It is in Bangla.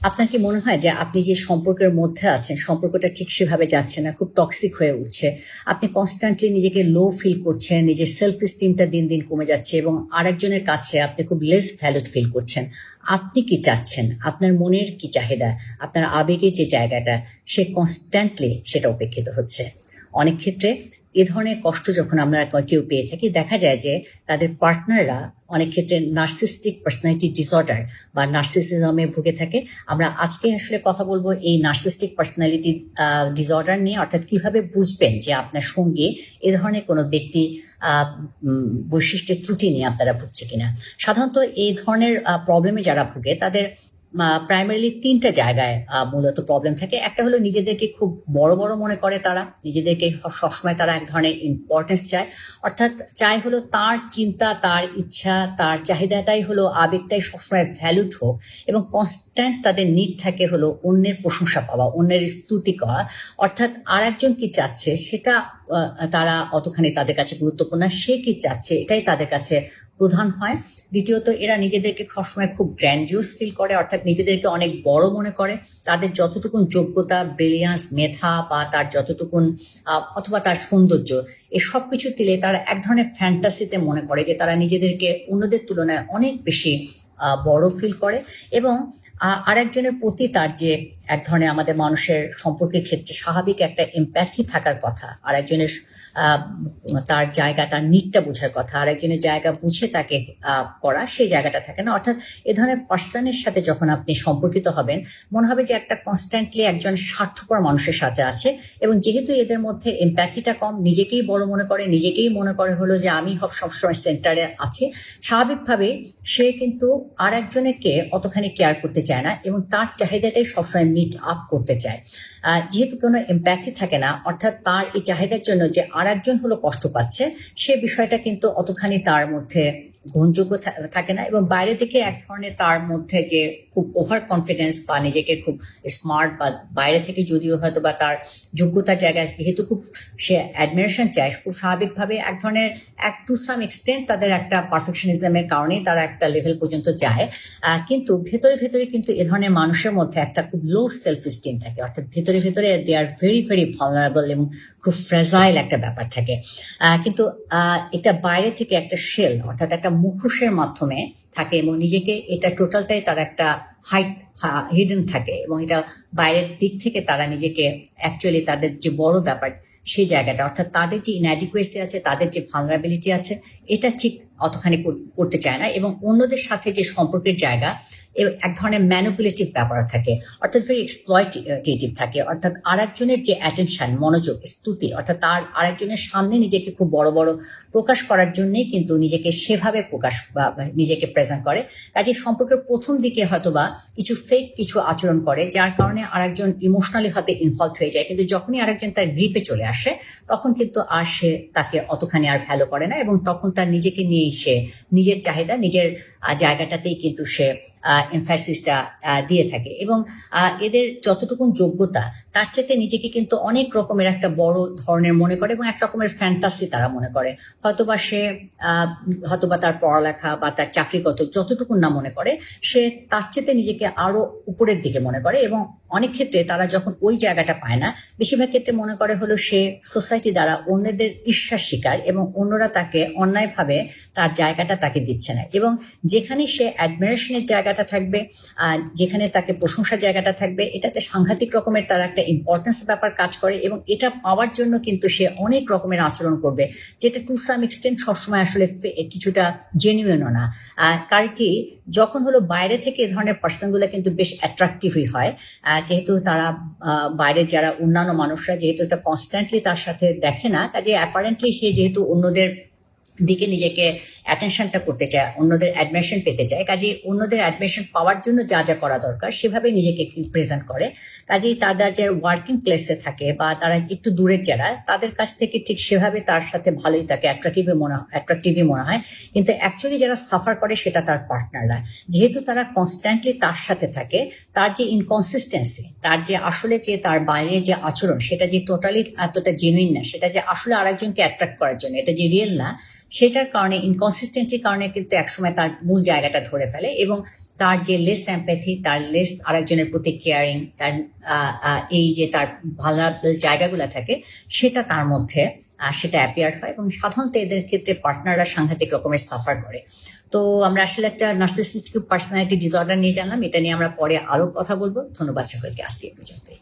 আপনার কি মনে হয় যে আপনি যে সম্পর্কের মধ্যে আছেন, সম্পর্কটা ঠিক সেভাবে যাচ্ছে না, খুব টক্সিক হয়ে উঠছে, আপনি কনস্ট্যান্টলি নিজেকে লো ফিল করছেন, নিজের সেলফ স্টিমটা দিন দিন কমে যাচ্ছে এবং আরেকজনের কাছে আপনি খুব লেস ভ্যালুড ফিল করছেন, আপনি কি চাচ্ছেন? আপনার মনের কি চাহিদা? আপনার আবেগের যে জায়গাটা, সে কনস্ট্যান্টলি সেটা উপেক্ষিত হচ্ছে। অনেক ক্ষেত্রে এ ধরনের কষ্ট যখন আমরা কেউ পেয়ে থাকি, দেখা যায় যে তাদের পার্টনাররা অনেক ক্ষেত্রে নার্সিস্টিক পার্সোনালিটি ডিসঅর্ডার বা নার্সিসিজমে ভুগে থাকে। আমরা আজকে আসলে কথা বলব এই নার্সিস্টিক পার্সোনালিটি ডিসঅর্ডার নিয়ে, অর্থাৎ কীভাবে বুঝবেন যে আপনার সঙ্গে এ ধরনের কোনো ব্যক্তি বৈশিষ্ট্যের ত্রুটি নিয়ে আপনারা ভুগছে কিনা। সাধারণত এই ধরনের প্রবলেমে যারা ভুগে, তাদের প্রাইমারিলি তিনটা জায়গায় মূলত প্রবলেম থাকে। একটা হলো নিজেদেরকে খুব বড় বড় মনে করে তারা, নিজেদেরকে সবসময় তারা এক ধরনের ইম্পর্টেন্স চায়। অর্থাৎ চাই হলো তার চিন্তা, তার ইচ্ছা, তার চাহিদাটাই হলো আবেগটাই সবসময় ভ্যালুড হোক এবং কনস্ট্যান্ট তাদের নিড থাকে হলো অন্যের প্রশংসা পাওয়া, অন্যের স্তুতি করা। অর্থাৎ আর একজন কি চাচ্ছে সেটা তারা অতখানি তাদের কাছে গুরুত্বপূর্ণ সে কি চাচ্ছে এটাই তাদের কাছে প্রধান হয়। দ্বিতীয়ত, এরা নিজেদেরকে সবসময় খুব গ্র্যান্ডিউস ফিল করে, অর্থাৎ নিজেদেরকে অনেক বড় মনে করে। তাদের যতটুকুন যোগ্যতা ব্রিলিয়ান্স মেধা বা তার যতটুকুন অথবা তার সৌন্দর্য এসব কিছু দিলে তারা এক ধরনের ফ্যান্টাসিতে মনে করে যে তারা নিজেদেরকে অন্যদের তুলনায় অনেক বেশি বড় ফিল করে। এবং আরেকজনের প্রতি তার যে এক ধরনের আমাদের মানুষের সম্পর্কের ক্ষেত্রে স্বাভাবিক একটা এম্প্যাথি থাকার কথা, আরেকজনের তার জায়গা, তার নিটটা বোঝার কথা। আরেকজনের জায়গা বুঝে তাকে করা সেই জায়গাটা থাকে না। অর্থাৎ এ ধরনের পার্সনের সাথে যখন আপনি সম্পর্কিত হবেন, মনে হবে যে একটা কনস্ট্যান্টলি একজন স্বার্থপর মানুষের সাথে আছে এবং যেহেতু এদের মধ্যে এম্প্যাথিটা কম, নিজেকেই বড় মনে করে, নিজেকেই মনে করে হলো যে আমি সব, সবসময় সেন্টারে আছি, স্বাভাবিকভাবে সে কিন্তু আর একজনেরকে অতখানি কেয়ার করতে চায় না এবং তার চাহিদাটাই সবসময় মিট আপ করতে চায়। যেহেতু কোনো এম্প্যাথি থাকে না, অর্থাৎ তার এই চাহিদার জন্য যে আর একজন হলো কষ্ট পাচ্ছে, সে বিষয়টা কিন্তু অতখানি তার মধ্যে গ্রহণযোগ্য থাকে না এবং বাইরে থেকে এক ধরনের তার মধ্যে যে খুব ওভার কনফিডেন্স বা নিজেকে খুব স্মার্ট বা বাইরে থেকে যদিও হয়তো বা তার যোগ্যতার জায়গায়, যেহেতু খুব সে অ্যাডমিরেশন চায়, খুব স্বাভাবিকভাবে এক ধরনের, এক টু সাম এক্সটেন্ট তাদের একটা পারফেকশনিজমের কারণেই তারা একটা লেভেল পর্যন্ত যায়। কিন্তু ভেতরে ভেতরে কিন্তু এ ধরনের মানুষের মধ্যে একটা খুব লো সেলফ স্টিম থাকে। অর্থাৎ ভেতরে ভেতরে they are very very vulnerable এবং খুব ফ্রেজাইল একটা ব্যাপার থাকে। কিন্তু এটা বাইরে থেকে একটা শেল অর্থাৎ একটা মুখোশের মাধ্যমে থাকে এবং নিজেকে এটা টোটালটাই তার একটা হাইট হিডেন থাকে এবং এটা বাইরের দিক থেকে তারা নিজেকে অ্যাকচুয়ালি তাদের যে বড় ব্যাপার সেই জায়গাটা, অর্থাৎ তাদের যে ইনঅ্যাডিকুয়েসি আছে, তাদের যে ভালনারাবিলিটি আছে, এটা ঠিক অতখানি করতে চায় না এবং অন্যদের সাথে যে সম্পর্কের জায়গা এক ধরনের ম্যানুপুলেটিভ ব্যাপার থাকে, অর্থাৎ ভেরি এক্সপ্লয়টেটিভ থাকে, অর্থাৎ আরেকজনের যে অ্যাটেনশন মনোযোগ, স্তুতি, অর্থাৎ তার আরেকজনের সামনে নিজেকে খুব বড় বড় প্রকাশ করার জন্যেই কিন্তু নিজেকে সেভাবে প্রকাশ বা বা নিজেকে প্রেজেন্ট করে। কাজে সম্পর্কের প্রথম দিকে হয়তোবা কিছু ফেক কিছু আচরণ করে, যার কারণে আরেকজন ইমোশনালি হয়তো ইনভলভ হয়ে যায়, কিন্তু যখনই আরেকজন তার গ্রিপে চলে আসে, তখন কিন্তু আর সে তাকে অতখানি আর ভ্যালু করে না এবং তখন তার নিজেকে নিয়েই সে নিজের চাহিদা, নিজের জায়গাটাতেই কিন্তু সে এমফ্যাসিসটা দিয়ে থাকে। এবং এদের যতটুকু যোগ্যতা তার চেয়ে নিজেকে কিন্তু অনেক রকমের একটা বড় ধরনের মনে করে এবং এক রকমের ফ্যান্টাসি তারা মনে করে। হয়তোবা সে হয়তোবা তার পড়ালেখা বা তার চাকরিগত যতটুকু না মনে করে, সে তার চেয়ে নিজেকে আরও উপরের দিকে মনে করে এবং অনেক ক্ষেত্রে তারা যখন ওই জায়গাটা পায় না, বেশিরভাগ ক্ষেত্রে মনে করে হলো সে সোসাইটি দ্বারা অন্যদের ঈর্ষার শিকার এবং অন্যরা তাকে অন্যায়ভাবে তার জায়গাটা তাকে দিচ্ছে না এবং যেখানে সে অ্যাডমিরেশনের জায়গাটা থাকবে আর যেখানে তাকে প্রশংসার জায়গাটা থাকবে, এটাতে সাংঘাতিক রকমের তার একটা ইম্পর্টেন্স ব্যাপার কাজ করে এবং এটা পাওয়ার জন্য কিন্তু সে অনেক রকমের আচরণ করবে যেটা টু সাম এক্সটেন্ট সবসময় আসলে কিছুটা জেনুইনও না। আর কারটি যখন হলো বাইরে থেকে এ ধরনের পার্সনগুলো কিন্তু বেশ অ্যাট্রাকটিভই হয় যেহেতু তারা আহ, বাইরের যারা অন্যান্য মানুষরা যেহেতু এটা কনস্ট্যান্টলি তার সাথে দেখে না কাজে অ্যাপারেন্টলি সে যেহেতু অন্যদের দিকে নিজেকে অ্যাটেনশনটা করতে চায়, অন্যদের অ্যাডমিশন পেতে চায়। কাজে অন্যদের অ্যাডমিশন পাওয়ার জন্য যা যা করা দরকার সেভাবে নিজেকে প্রেজেন্ট করে। কাজেই তারা যে ওয়ার্কিং প্লেসে থাকে বা তারা একটু দূরের যারা, তাদের কাছ থেকে ঠিক সেভাবে তার সাথে ভালোই তাকে অ্যাট্রাকটিভই মনে হয় অ্যাট্রাকটিভই মনে হয়। কিন্তু অ্যাকচুয়ালি যারা সাফার করে সেটা তার পার্টনাররা যেহেতু তারা কনস্ট্যান্টলি তার সাথে থাকে, তার যে ইনকনসিস্টেন্সি তার যে আসলে যে তার বাইরে যে আচরণ, সেটা যে টোটালি এতটা জেনুইন না, সেটা যে আসলে আরেকজনকে অ্যাট্রাক্ট করার জন্য, এটা যে রিয়েল না সেটার কারণে ইনকনসিস্টেন্সির কারণে কিন্তু একসময় তার মূল জায়গাটা ধরে ফেলে এবং তার যে লেস অ্যাম্প্যাথি তার লেস আরেকজনের প্রতি কেয়ারিং তার এই যে তার ভালনারেবল জায়গাগুলো থাকে, সেটা তার মধ্যে সেটা অ্যাপিয়ার হয় এবং সাধারণত এদের ক্ষেত্রে পার্টনাররা সাংঘাতিক রকমের সাফার করে। তো আমরা আসলে একটা নার্সিসিস্টিক পার্সোনালিটি ডিসঅর্ডার নিয়ে জানলাম, এটা নিয়ে আমরা পরে আরও কথা বলব। ধন্যবাদ সকলকে, আজকে পর্যন্তই।